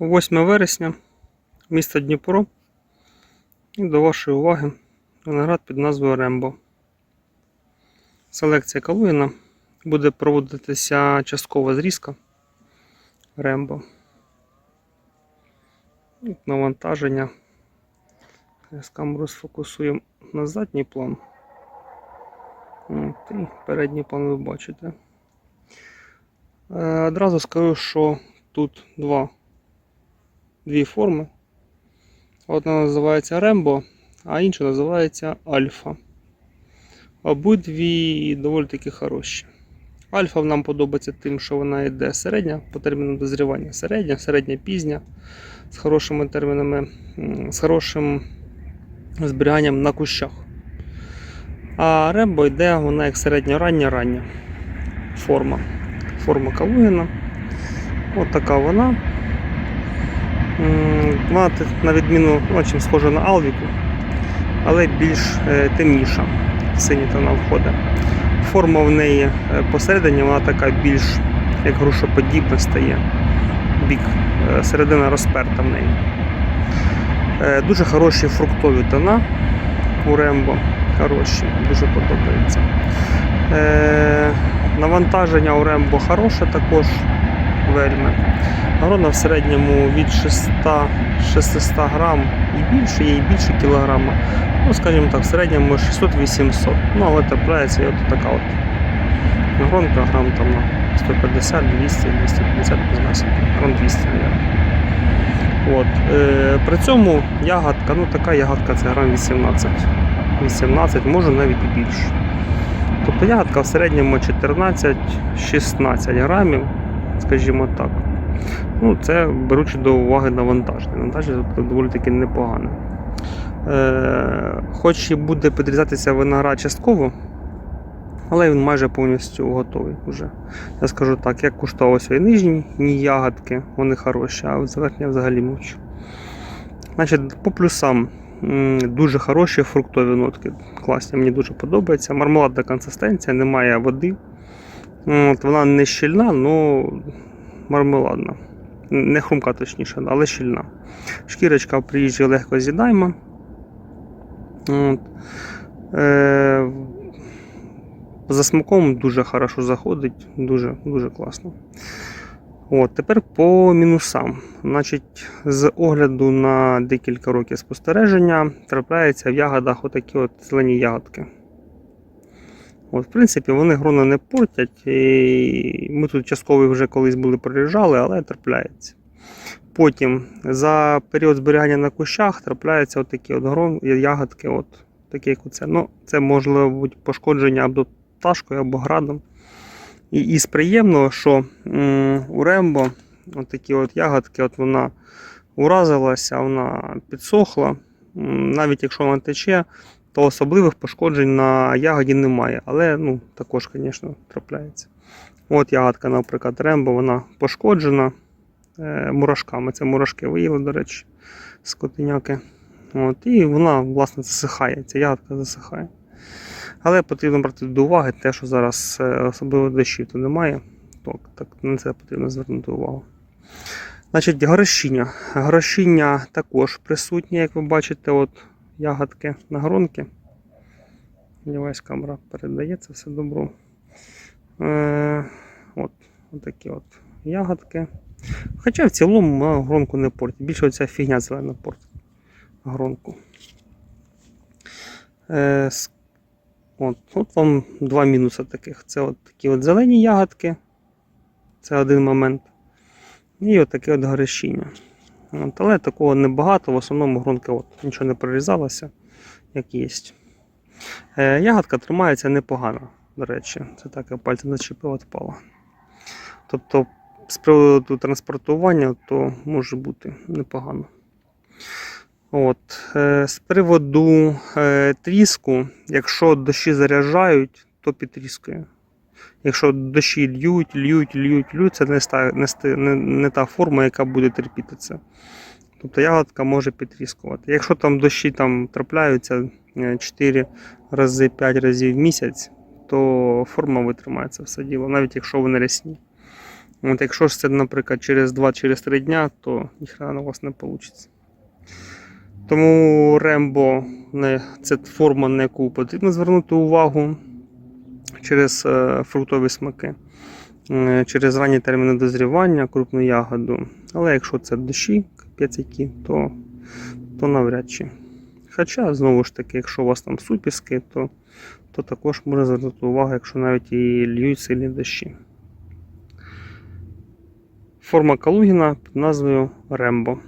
8 вересня, місто Дніпро. І до вашої уваги виноград під назвою Рембо. Селекція Калуїна. Буде проводитися часткова зрізка Рембо. Навантаження. З камеру сфокусуємо на задній план. От, і передній план ви бачите. Е, Одразу скажу, що тут два, дві форми. Одна називається Рембо, а інша називається Альфа. Обидві доволі таки хороші. Альфа нам подобається тим, що вона йде середня по терміну дозрівання. Середня, середня пізня, з хорошими термінами, з хорошим зберіганням на кущах. А Рембо йде вона як середньо-рання рання форма. Форма Калугіна. От вона. Вона на відміну ну, чим схожа на Алвіку, але більш е, темніша. Сині тона входить. Форма в неї е, посередині, вона така більш як грушоподібна стає. Бік, е, середина розперта в неї. Дуже хороші фруктові тона у Рембо. Хороші, дуже подобається. Навантаження у Рембо хороше також вельми. Грона в середньому від 600, 600 грам і більше, є і більше кілограма. Ну, скажімо так, в середньому 600-800. Ну, але трапляється і от така от гронка, грам там на 150, 200, 250, не знаю, скільки, грам 200, мабуть. От. Е, при цьому ягодка, ну така ягодка це грам 18. 18, може навіть і більше. Тобто ягодка в середньому 14-16 грамів, скажімо так. Ну, це беручи до уваги навантаження. Навантаження тут доволі таки непогане. Е, хоч і буде підрізатися виноград частково, але він майже повністю готовий вже. Я скажу так, як куштував свої нижні, ні ягодки, вони хороші, а верхня взагалі мовчу. Значить, по плюсам дуже хороші фруктові нотки. Класні, мені дуже подобається. Мармеладна консистенція, немає води. От, вона не щільна, але мармеладна. Не хрумка, точніше, але щільна. Шкірочка при їжі легко з'їдаємо. Е, за смаком дуже хорошо заходить, дуже, дуже класно. От, тепер по мінусам. Значить, з огляду на декілька років спостереження трапляються в ягодах отакі от зелені ягодки. От, в принципі, вони грона не портять. І ми тут частково вже колись були приїжджали, але трапляється. Потім за період зберігання на кущах трапляються отакі от грон, ягодки, от, такі як оце. Ну, це може бути пошкодження або пташкою, або градом. І із приємного, що м, у Рембо такі от ягодки, от вона уразилася, вона підсохла. Навіть якщо вона тече, то особливих пошкоджень на ягоді немає. Але ну, також, звісно, трапляється. От ягодка, наприклад, Рембо, вона пошкоджена е, мурашками. Це мурашки виїли, до речі, з. От, і вона, власне, засихає. Ця ягодка засихає. Але потрібно брати до уваги те, що зараз е, особливо дощів то немає. Так, так, на це потрібно звернути увагу. Значить, горошіння. Горошіння також присутнє, як ви бачите, от ягодки на гронки. Сподіваюсь, камера передає це все добро. Е, от, от такі от ягодки. Хоча в цілому вона гронку не портить. Більше оця фігня зелена портить гронку. Е, От, от вам два мінуси таких. Це от такі от зелені ягодки. Це один момент. І от таке от горещіння. Але такого небагато, в основному гронки от, нічого не прорізалося, як є. Е, ягодка тримається непогано, до речі. Це так, я пальцем зачепив, відпала. Тобто, з приводу транспортування, то може бути непогано. От. Е, з приводу е, тріску, якщо дощі заряджають, то підтріскує. Якщо дощі льють, льють, льють, льють, це не, ста, не, не, та форма, яка буде терпіти це. Тобто ягодка може підтріскувати. Якщо там дощі там трапляються е, 4 рази, 5 разів в місяць, то форма витримається все діло, навіть якщо вони рясні. От якщо ж це, наприклад, через 2-3 дня, то ніхрена у вас не вийде. Тому рембо це форма, на яку потрібно звернути увагу через е, фруктові смаки, е, через ранні терміни дозрівання, крупну ягоду. Але якщо це дощі, які, то, то навряд чи. Хоча, знову ж таки, якщо у вас там супіски, то, то також можна звернути увагу, якщо навіть і льють сильні дощі. Форма Калугіна під назвою Рембо.